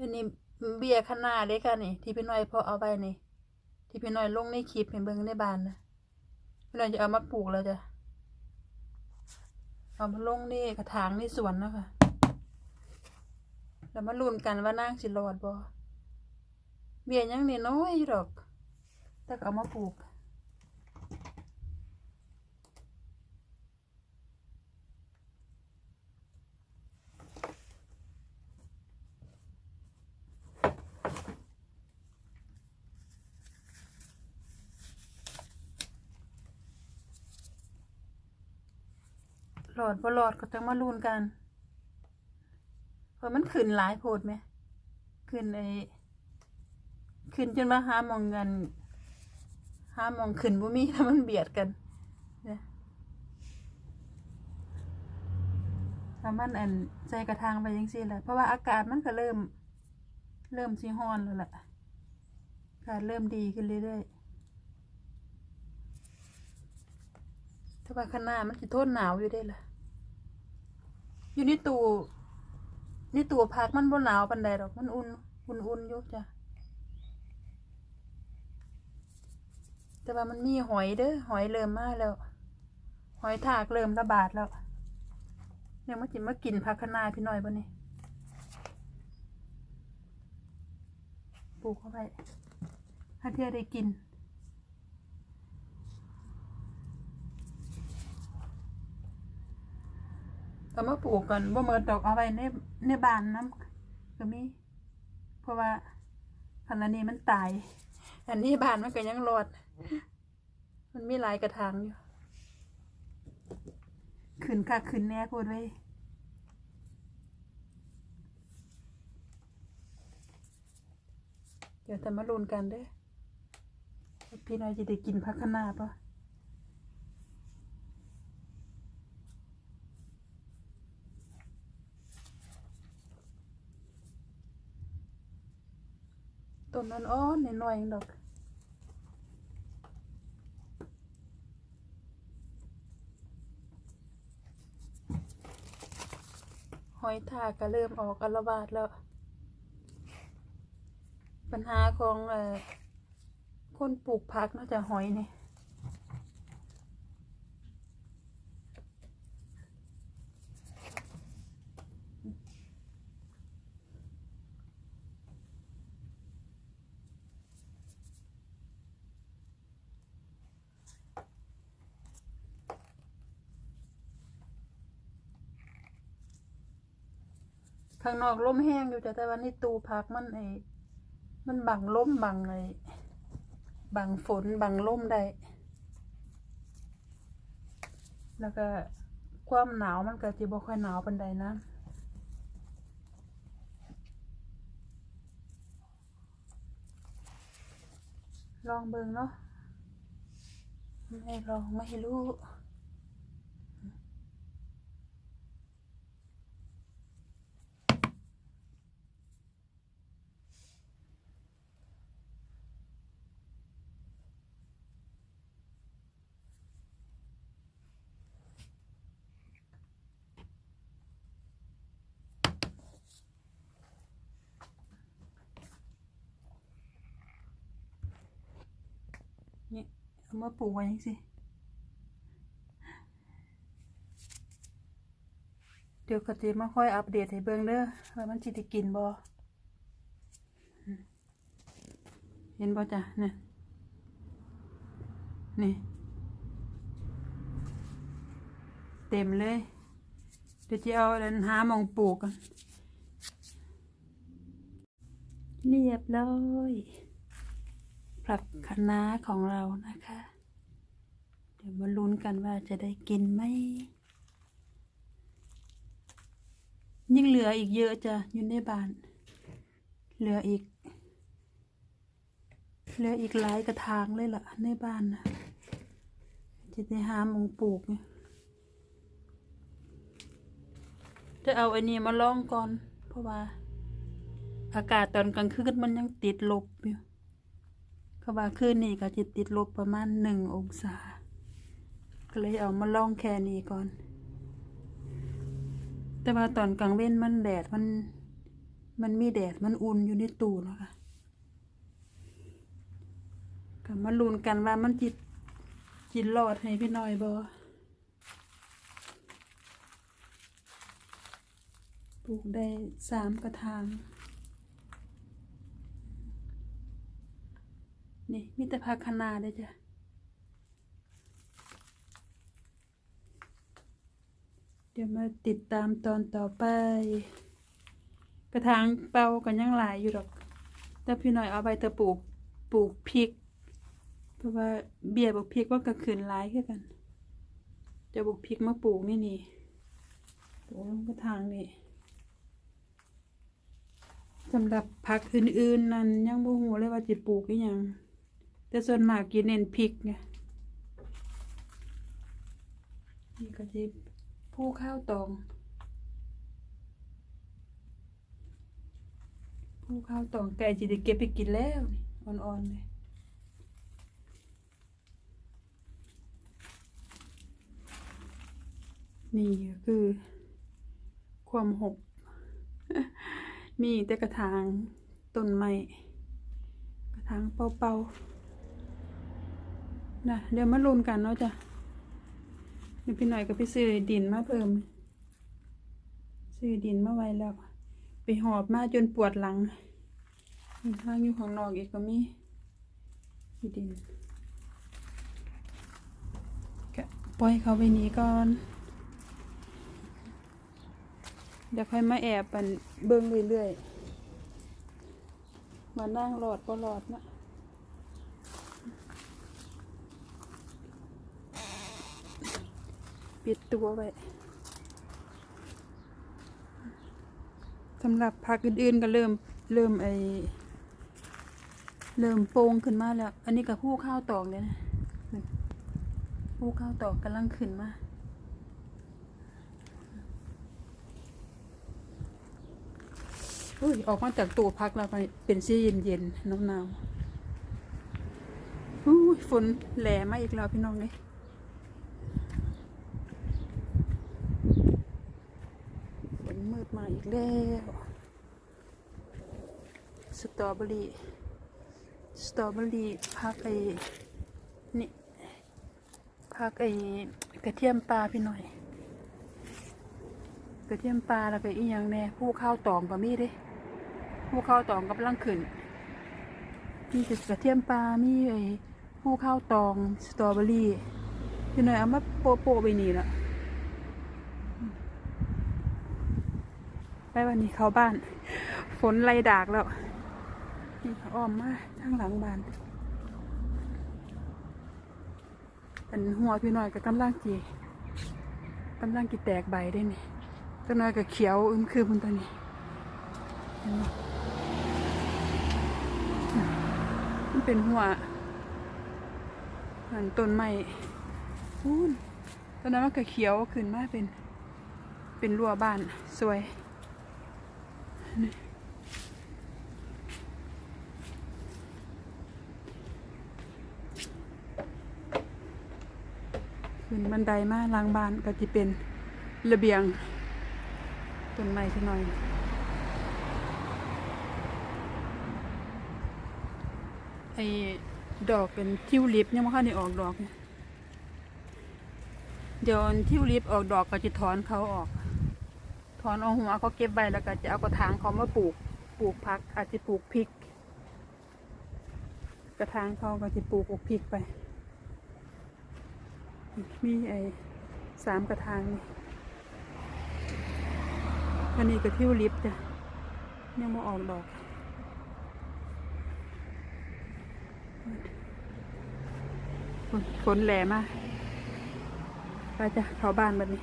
อันนี้เบียขางหนาเด้ค่ะนี่ ที่พี่น้อยพอเอาไปนี่ ที่พี่น้อยลงในคลิปให้เบิ่งในบ้านนะพี่น้อยจะเอามาปลูกแล้วจ้ะเอามาลงนี่กระถางในสวนนะคะแล้วมาลุ้นกันว่านางสิรอดบ่เบี้ยยังนี่น้อยอยู่ดอกแต่ก็เอามาปลูก หลอดบ่หลอดก็ต้องมาลุ้นกันเพราะมันขึ้นหลายโพดไหมขึ้นไอ้ขึ้นจนมาห้ามองเงินห้ามองขึ้นบ่มีแล้วมันเบียดกันถ้ามันอันใจกระทางไปยังซี่แหละเพราะว่าอากาศมันก็เริ่ม เริ่มสิร้อนแล้วแหละอากาศเริ่มดีขึ้นเรื่อยๆ แต่ว่าข้างหน้ามันสิทนหนาวอยู่ได้ล่ะ อยู่ในตู้ในตู้พักมันบ่หนาวปานใดดอก มันอุ่น อุ่นๆอยู่จ้ะ แต่ว่ามันมีหอยเด้อ หอยเริ่มมาแล้ว หอยทากเริ่มระบาดแล้วเนี่ยมาจิมากินผักคะน้าพี่น้อยบ่นี่ปลูกเข้าไปถ้าเที่ยได้กิน เอามาปลูกก่อนบ่เมิดดอกเอาไว้ในในบ้านน้ำก็มี เพราะว่าพันธุ์อันนี้มันตาย อันนี้บ้านมันก็ยังรอด มันมีหลายกระถางอยู่ขึ้นค่ะขึ้นแน่พูดไว้เดี๋ยวแต่มาลุ้นกันเด้อว่าพี่น้อยจะได้กินพักขนาปะ ต้นนั้นอ้อนๆหน่อยๆดอกหอยทากก็เริ่มออกอละวาดแล้ว ปัญหาของเอ่อคนปลูกผักน่าจะหอยนี่ ข้างนอกลมแห้งอยู่จ้ะแต่ว่าในตู้พักมันไอ้มันบังลมบังไอ้บังฝนบังลมได้แล้วก็ความหนาวมันก็จะบ่ค่อยหนาวปานใดนะลองเบิ่งเนาะไม่ลองไม่รู้ นี่เอามาปลูกไว้ยังสิเดี๋ยวกติมาค่อยอัปเดตให้เบิ่งเด้อว่ามันสิได้กินบ่อืมเห็นบ่จ้ะเนี่ยนี่ เต็มเลย เดี๋ยวจะเอาอันหามองปลูกกันเรียบร้อย ผักคะน้าของเรานะคะ เดี๋ยวมาลุ้นกันว่าจะได้กินไหมยังเหลืออีกเยอะจ้ะอยู่ในบ้าน เหลืออีก เหลืออีกหลายกระถางเลยล่ะ ในบ้านนะจะได้หามองปลูกเนี่ยจะเอาไอ้นี่มาลองก่อน เพราะว่า อากาศตอนกลางคืนมันยังติดลบอยู่ เขาว่าคืนนี้ก็จะติดลบประมาณหนึ่งองศา ก็เลยเอามาลองแค่นี้ก่อน แต่ว่าตอนกลางเว้นมันแดดมัน มันมีแดดมันอุ่นอยู่ในตู้เนาะค่ะก็มาลุ้นกันว่ามันจิตจิตรอดให้พี่น้อยบ่ปลูกได้สามกระถาง นี่มีแต่ผักคะนาได้จ้ะเดี๋ยวมาติดตามตอนต่อไป กระถางเป่ากันยังหลายอยู่ดอก แต่พี่หน่อยเอาไปแต่ปลูกปลูกพริก เพราะว่าเบียบุกพริกว่าก็ขืนหลายขึ้นกันจะบุกพริกมาปลูกนี่นี่ปลูกลงกระถางนี่สำหรับผักอื่นๆ นั้นยังบ่ฮู้เลยว่าจะปลูกยัง แต่ส่วนมากกินเน้นพริกไงนี่ก็จะผู้ข้าวตอง ผู้ข้าวตองไก่จะได้เก็บไปกินแล้วนี่อ่อนๆเลยนี่ก็คือความหก มีแต่กระถางต้นไม้กระถางเป่าๆ นะเดี๋ยวมาลุ้นกันเนาะจ้ะเดี๋ยวพี่หน่อยก็ไปซื้อดินมาเพิ่ม ซื้อดินมาไว้แล้ว ไปหอบมาจนปวดหลังมีทางอยู่ของนอกอีกก็มีมีดินก็ปล่อยเขาไปนี้ก่อน เดี๋ยวค่อยมาแอบปันเบิ้งเรื่อยๆมานั่งหลอดก็หลอดนะ ปิดตัวไว้สำหรับผักอื่นๆก็เริ่มเริ่มไอเริ่มโป่งขึ้นมาแล้ว อันนี้กับผู้ข้าวตอกเลยนะนี่ผู้ข้าวตอกกำลังขึ้นมาอุ้ยออกมาจากตู้พักแล้วก็เป็นสีเย็นๆหนาวๆอุ้ยฝนแหลมาอีกแล้วพี่น้องเลยฝน มืดมาอีกแล้ว สตรอเบอรี่ สตรอเบอรี่พักไอ้นี่พักไอ้กระเทียมปลาพี่หน่อย กระเทียมปลาแล้วก็อีกอย่างแน่ผู้ข้าวตองก็มีด้ผู้ข้าวตองกำลังขึ้นมีแต่กระเทียมปลามีไอ้ผู้ข้าวตอง สตรอเบอรี่พี่หน่อยเอามาโปะโปะไปนี่ละไป วันนี้เขาบ้าน ฝนไล่ดากแล้วนี่อ้อมมาทางหลังบ้านอันหัวพี่น่อยก็กำลังจีกำลังกีแตกใบได้นี่ตัวน้อยก็เขียวอึมคือมันตัวนี้มันเป็นหัวหันต้นไม้พูนตอนนั้นมันก็เขียวขึ้นมาเป็น เป็นรั้วบ้านสวย ขึ้นบันไดมาล้างบ้านก็จะเป็นระเบียงต้นไม้ที่หน่อยไอ้ดอกเป็นทิวลิปยังไม่ค่อยได้ออกดอก เดี๋ยวทิวลิปออกดอกก็จะถอนเขาออก ถอนเอาหัวเขาเก็บไว้แล้วก็จะเอากระถางเขามาปลูก ปลูกพัก อาจจะปลูกพริก กระถางเขาก็จะปลูกอกพริกไป มีไอ้สามกระถางนี่อันนี้ก็ทิวลิปจ้ะยังมาออกดอกฝนฝนแหลมากไปจ้ะเข้าบ้านแบบนี้